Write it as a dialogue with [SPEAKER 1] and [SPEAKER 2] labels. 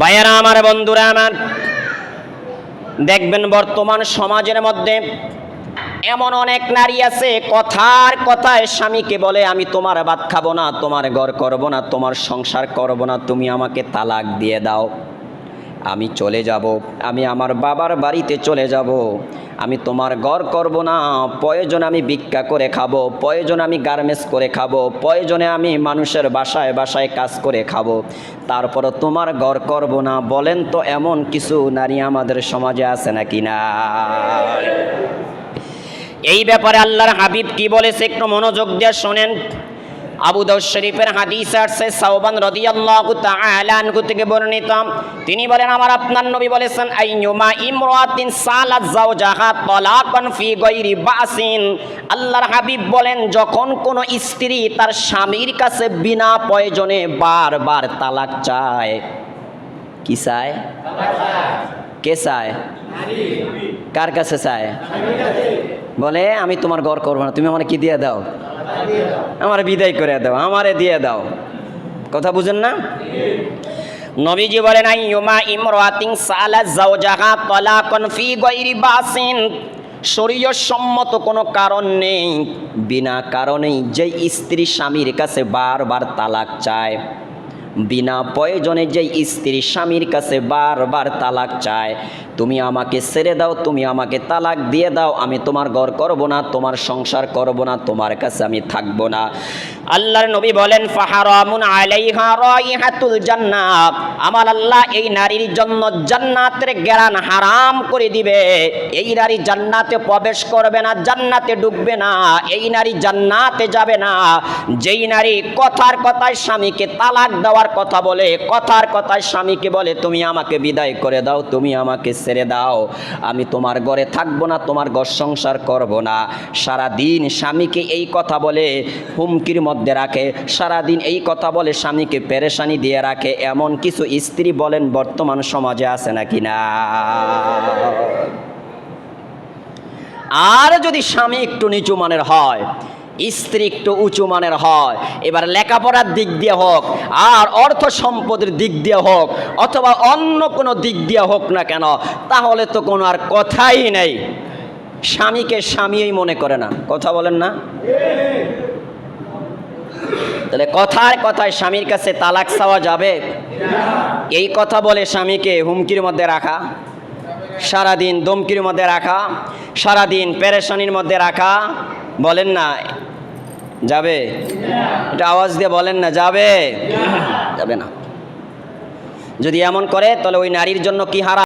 [SPEAKER 1] ভাইয়েরা আমার, বন্ধুরা আমার, দেখবেন বর্তমান সমাজের মধ্যে এমন অনেক নারী আছে, কথার কথায় স্বামীকে বলে, আমি তোমার ভাত খাব না, তোমার ঘর করব না, তোমার সংসার করব না, তুমি আমাকে তালাক দিয়ে দাও। আমি চলে যাব, আমি আমার বাবার বাড়িতে চলে যাব। আমি তোমার ঘর করব না প্রয়োজন আমি ভিক্ষা করে খাব প্রয়োজন আমি গার্মেন্টস করে খাব প্রয়োজনে আমি মানুষের বাসায় বাসায় কাজ করে খাব। তারপরও তোমার ঘর করব না, বলেন তো এমন কিছু নারী আমাদের সমাজে আছে নাকি না এই ব্যাপারে আল্লাহর হাবিব কি বলেছে, একটু মনোযোগ দিয়ে শোনেন। আবু দাউদ শরীফের হাদিস আসছে, সাওবান রাদিয়াল্লাহু তাআলা আনহু থেকে বর্ণিত। তিনি বলেন, আমার আপনার নবী বলেছেন, আইয়ুমা ইমরাতিন সালাত যাওজাহা তালাকান ফি গায়রি বাসিন। আল্লাহর হাবিব বলেন, যখন কোন স্ত্রী তার স্বামীর কাছে বিনা প্রয়োজনে বারবার তালাক চায়। কি চায়? কে চায়? কার কাছে চায়? বলে, আমি তোমার ঘর করব না, তুমি আমার কি দিয়ে দাও? আমার বিদায় করে দাও, আমারে দিয়ে দাও। কথা বুঝেন না? নবীজি বলেন, আইয়ুমা ইমরাতিন সালা যাওজাহা তালাকান ফি গায়রি বাসিন। শরীয় সম্মত কোনো কারণ নেই, বিনা কারণেই যে স্ত্রী স্বামীর কাছে বারবার তালাক চায়। বিনা প্রয়োজনে যে স্ত্রী স্বামীর কাছে বারবার তালাক চায়, তুমি আমাকে ছেড়ে দাও, তুমি আমাকে তালাক দিয়ে দাও, আমি তোমার ঘর করব না, তোমার সংসার করব না, তোমার কাছে আমি থাকব না। আল্লাহর নবী বলেন, ফাহারামুন আলাইহা রাইহাতুল জান্নাত। আমার আল্লাহ এই নারীর জন্য জান্নাতের জ্ঞান হারাম করে দিবে। এই নারী জান্নাতে প্রবেশ করবে না, জান্নাতে ডুববে না, এই নারী জান্নাতে যাবে না। যেই নারী কথার কথায় স্বামীকে তালাক দেওয়ার কথা বলে, কথার কথায় স্বামীকে বলে, তুমি আমাকে বিদায় করে দাও, তুমি আমাকে ছেড়ে দাও। আমি তোমার ঘরে থাকব না, তোমার ঘর সংসার করব না। সারা দিন স্বামীকে এই কথা বলে, হুমকির মধ্যে রাখে। সারা দিন এই কথা বলে, স্বামীকে পেরেশানি দিয়ে রাখে। এমন কিছু স্ত্রী বলেন, বর্তমান সমাজে আছে নাকি না? আর যদি স্বামী একটু নিচু মানের হয় স্ত্রী একটু উঁচু মানের হয়। এবার লেখাপড়ার দিক দিয়ে হোক, আর অর্থ সম্পদের দিক দিয়ে হোক, অথবা অন্য কোনো দিক দিয়ে হোক না কেন, তাহলে তো কোনো আর কথাই নেই। স্বামীকে স্বামীই মনে করে না। কথা বলেন না। তাহলে কথার কথায় স্বামীর কাছে তালাক চাওয়া যাবে? এই কথা বলে স্বামীকে হুমকির মধ্যে রাখা, সারাদিন দমকির মধ্যে রাখা, সারাদিন প্যারেশানির মধ্যে রাখা, বলেন না যাবে? এটা আওয়াজ দিয়ে বলেন না, যাবে? যাবে না। যদি এমন করে, তাহলে ওই নারীর জন্য কি হারা